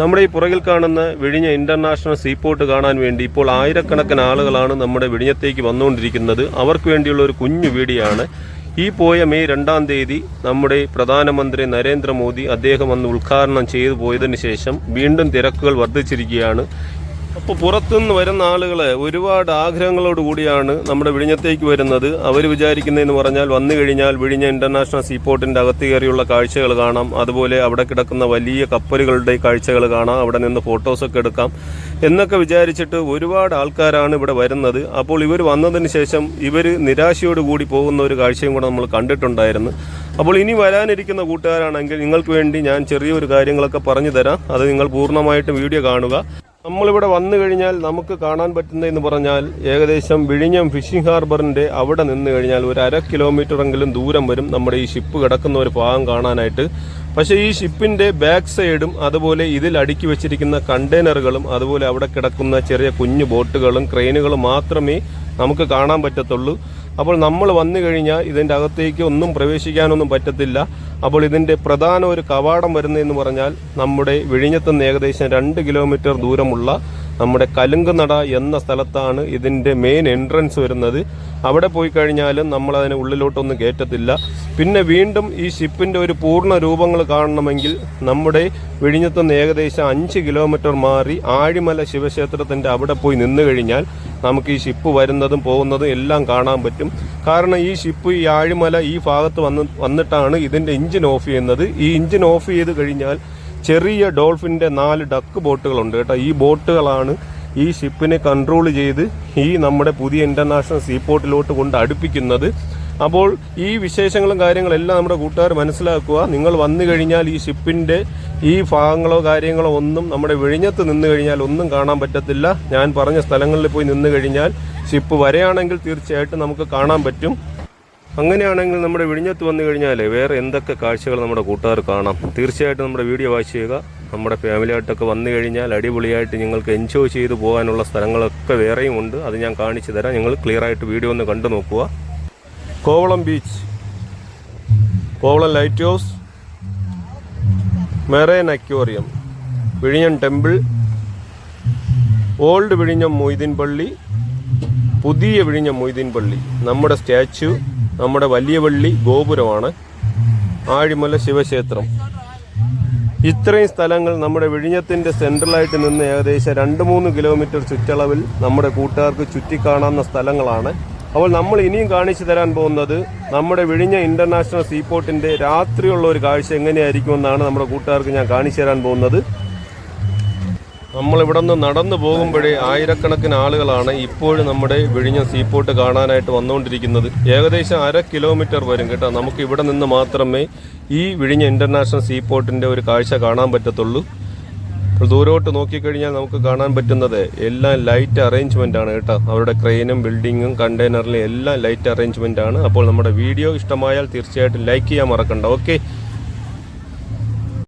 നമ്മുടെ ഈ പുറകിൽ കാണുന്ന വിഴിഞ്ഞ ഇന്റർനാഷണൽ സീപോർട്ട് കാണാൻ വേണ്ടി ഇപ്പോൾ ആയിരക്കണക്കിന് ആളുകളാണ് നമ്മുടെ വിഴിഞ്ഞത്തേക്ക് വന്നുകൊണ്ടിരിക്കുന്നത്. അവർക്ക് വേണ്ടിയുള്ള ഒരു കുഞ്ഞു വീടിയാണ് ഈ പോയ മെയ് രണ്ടാം തീയതി നമ്മുടെ പ്രധാനമന്ത്രി നരേന്ദ്രമോദി അദ്ദേഹം അന്ന് ഉദ്ഘാടനം ചെയ്തു പോയതിനു ശേഷം വീണ്ടും തിരക്കുകൾ വർദ്ധിച്ചിരിക്കുകയാണ്. അപ്പോൾ പുറത്തുനിന്ന് വരുന്ന ആളുകൾ ഒരുപാട് ആഗ്രഹങ്ങളോട് കൂടിയാണ് നമ്മുടെ വിഴിഞ്ഞത്തേക്ക് വരുന്നത്. അവർ വിചാരിക്കുന്നതെന്ന് പറഞ്ഞാൽ വന്നു കഴിഞ്ഞാൽ വിഴിഞ്ഞ ഇന്റർനാഷണൽ സീപോർട്ടിന്റെ അകത്ത് കയറിയുള്ള കാഴ്ചകൾ കാണാം. അതുപോലെ അവിടെ കിടക്കുന്ന വലിയ കപ്പലുകളുടെ കാഴ്ചകൾ കാണാം. അവിടെ നിന്ന് ഫോട്ടോസൊക്കെ എടുക്കാം. എന്നൊക്കെ വിചാരിച്ചിട്ട് ഒരുപാട് ആൾക്കാരാണ് ഇവിടെ വരുന്നത്. അപ്പോൾ ഇവർ വന്നതിന് ശേഷം ഇവർ നിരാശയോട് കൂടി പോകുന്ന ഒരു കാഴ്ചയും കൂടെ നമ്മൾ കണ്ടിട്ടുണ്ടായിരുന്നു. അപ്പോൾ ഇനി വരാനിരിക്കുന്ന കൂട്ടുകാരാണെങ്കിൽ നിങ്ങൾക്ക് വേണ്ടി ഞാൻ ചെറിയൊരു കാര്യങ്ങളൊക്കെ പറഞ്ഞു തരാം. അത് നിങ്ങൾ പൂർണമായിട്ട് വീഡിയോ കാണുക. നമ്മളിവിടെ വന്നു കഴിഞ്ഞാൽ നമുക്ക് കാണാൻ പറ്റുന്നതെന്ന് പറഞ്ഞാൽ ഏകദേശം വിഴിഞ്ഞം ഫിഷിംഗ് ഹാർബറിന്റെ അവിടെ നിന്ന് കഴിഞ്ഞാൽ ഒരു അര കിലോമീറ്ററെങ്കിലും ദൂരം വരും നമ്മുടെ ഈ ഷിപ്പ് കിടക്കുന്ന ഒരു ഭാഗം കാണാനായിട്ട്. പക്ഷേ ഈ ഷിപ്പിന്റെ ബാക്ക് സൈഡും അതുപോലെ ഇതിൽ അടുക്കി വെച്ചിരിക്കുന്ന കണ്ടെയ്നറുകളും അതുപോലെ അവിടെ കിടക്കുന്ന ചെറിയ കുഞ്ഞു ബോട്ടുകളും ക്രെയിനുകളും മാത്രമേ നമുക്ക് കാണാൻ പറ്റത്തുള്ളൂ. അപ്പോൾ നമ്മൾ വന്നു കഴിഞ്ഞാൽ ഇതിന്റെ അകത്തേക്ക് ഒന്നും പ്രവേശിക്കാനൊന്നും പറ്റത്തില്ല. അപ്പോൾ ഇതിന്റെ പ്രധാന ഒരു കവാടം വരുന്നതെന്ന് പറഞ്ഞാൽ നമ്മുടെ വിഴിഞ്ഞത്ത് നിന്ന് ഏകദേശം രണ്ട് കിലോമീറ്റർ ദൂരമുള്ള നമ്മുടെ കലുങ്കുനട എന്ന സ്ഥലത്താണ് ഇതിന്റെ മെയിൻ എൻട്രൻസ് വരുന്നത്. അവിടെ പോയി കഴിഞ്ഞാലും നമ്മൾ അതിന് ഉള്ളിലോട്ടൊന്നും കയറ്റത്തില്ല. പിന്നെ വീണ്ടും ഈ ഷിപ്പിന്റെ ഒരു പൂർണ രൂപങ്ങൾ കാണണമെങ്കിൽ നമ്മുടെ വിഴിഞ്ഞത്ത് നിന്ന് ഏകദേശം അഞ്ച് കിലോമീറ്റർ മാറി ആഴിമല ശിവക്ഷേത്രത്തിന്റെ അവിടെ പോയി നിന്ന് കഴിഞ്ഞാൽ നമുക്ക് ഈ ഷിപ്പ് വരുന്നതും പോകുന്നതും എല്ലാം കാണാൻ പറ്റും. കാരണം ഈ ഷിപ്പ് ഈ ആഴിമല ഈ ഭാഗത്ത് വന്ന് വന്നിട്ടാണ് ഇതിന്റെ എഞ്ചിൻ ഓഫ് ചെയ്യുന്നത്. ഈ എഞ്ചിൻ ഓഫ് ചെയ്ത് കഴിഞ്ഞാൽ ചെറിയ ഡോൾഫിന്റെ നാല് ഡക്ക് ബോട്ടുകളുണ്ട് കേട്ടോ. ഈ ബോട്ടുകളാണ് ഈ ഷിപ്പിനെ കൺട്രോൾ ചെയ്ത് ഈ നമ്മുടെ പുതിയ ഇന്റർനാഷണൽ സീപോർട്ടിലോട്ട് കൊണ്ട് അടുപ്പിക്കുന്നത്. അപ്പോൾ ഈ വിശേഷങ്ങളും കാര്യങ്ങളെല്ലാം നമ്മുടെ കൂട്ടുകാർ മനസ്സിലാക്കുക. നിങ്ങൾ വന്നു കഴിഞ്ഞാൽ ഈ ഷിപ്പിന്റെ ഈ ഭാഗങ്ങളോ കാര്യങ്ങളോ ഒന്നും നമ്മുടെ വിഴിഞ്ഞത്ത് നിന്ന് കഴിഞ്ഞാൽ ഒന്നും കാണാൻ പറ്റത്തില്ല. ഞാൻ പറഞ്ഞ സ്ഥലങ്ങളിൽ പോയി നിന്ന് കഴിഞ്ഞാൽ ഷിപ്പ് വരെയാണെങ്കിൽ തീർച്ചയായിട്ടും നമുക്ക് കാണാൻ പറ്റും. അങ്ങനെയാണെങ്കിൽ നമ്മുടെ വിഴിഞ്ഞത്ത് വന്നു കഴിഞ്ഞാൽ വേറെ എന്തൊക്കെ കാഴ്ചകൾ നമ്മുടെ കൂട്ടുകാർ കാണാം. തീർച്ചയായിട്ടും നമ്മുടെ വീഡിയോ വാച്ച് ചെയ്യുക. നമ്മുടെ ഫാമിലിയായിട്ടൊക്കെ വന്നു കഴിഞ്ഞാൽ അടിപൊളിയായിട്ട് നിങ്ങൾക്ക് എൻജോയ് ചെയ്തു പോകാനുള്ള സ്ഥലങ്ങളൊക്കെ വേറെയും ഉണ്ട്. അത് ഞാൻ കാണിച്ചു തരാം. നിങ്ങൾ ക്ലിയർ ആയിട്ട് വീഡിയോ ഒന്ന് കണ്ടു നോക്കുക. Kovalam beach Kovalam lighthouse marine aquarium വിഴിഞ്ഞം ടെമ്പിൾ ഓൾഡ് വിഴിഞ്ഞം മൊയ്തീൻ പള്ളി പുതിയ വിഴിഞ്ഞം മൊയ്തീൻ പള്ളി നമ്മുടെ സ്റ്റാച്യു നമ്മുടെ വലിയ വള്ളി ഗോപുരമാണ്. ആഴിമല ശിവക്ഷേത്രം. ഇത്രയും സ്ഥലങ്ങൾ നമ്മുടെ വിഴിഞ്ഞത്തിന്റെ സെൻട്രലായിട്ട് നിന്ന് ഏകദേശം രണ്ട് മൂന്ന് കിലോമീറ്റർ ചുറ്റളവിൽ നമ്മുടെ കൂട്ടുകാർക്ക് ചുറ്റിക്കാണാവുന്ന സ്ഥലങ്ങളാണ്. അപ്പോൾ നമ്മൾ ഇനിയും കാണിച്ചു തരാൻ പോകുന്നത് നമ്മുടെ വിഴിഞ്ഞ ഇന്റർനാഷണൽ സീപോർട്ടിന്റെ രാത്രിയുള്ള ഒരു കാഴ്ച എങ്ങനെയായിരിക്കുമെന്നാണ് നമ്മുടെ കൂട്ടുകാർക്ക് ഞാൻ കാണിച്ചു തരാൻ പോകുന്നത്. നമ്മൾ ഇവിടെ നിന്ന് നടന്നു പോകുമ്പോഴേ ആയിരക്കണക്കിന് ആളുകളാണ് ഇപ്പോഴും നമ്മുടെ വിഴിഞ്ഞ സീപോർട്ട് കാണാനായിട്ട് വന്നുകൊണ്ടിരിക്കുന്നത്. ഏകദേശം അര കിലോമീറ്റർ വരും കേട്ടോ. നമുക്ക് ഇവിടെ നിന്ന് മാത്രമേ ഈ വിഴിഞ്ഞ ഇന്റർനാഷണൽ സീപോർട്ടിന്റെ ഒരു കാഴ്ച കാണാൻ പറ്റത്തുള്ളൂ. ദൂരോട്ട് നോക്കിക്കഴിഞ്ഞാൽ നമുക്ക് കാണാൻ പറ്റുന്നത് എല്ലാം ലൈറ്റ് അറേഞ്ച്മെന്റ് ആണ് കേട്ടോ. അവരുടെ ക്രെയിനും ബിൽഡിങ്ങും കണ്ടെയ്നറിലും എല്ലാം ലൈറ്റ് അറേഞ്ച്മെന്റ് ആണ്. അപ്പോൾ നമ്മുടെ വീഡിയോ ഇഷ്ടമായാൽ തീർച്ചയായിട്ടും ലൈക്ക് ചെയ്യാൻ മറക്കണ്ട. ഓക്കെ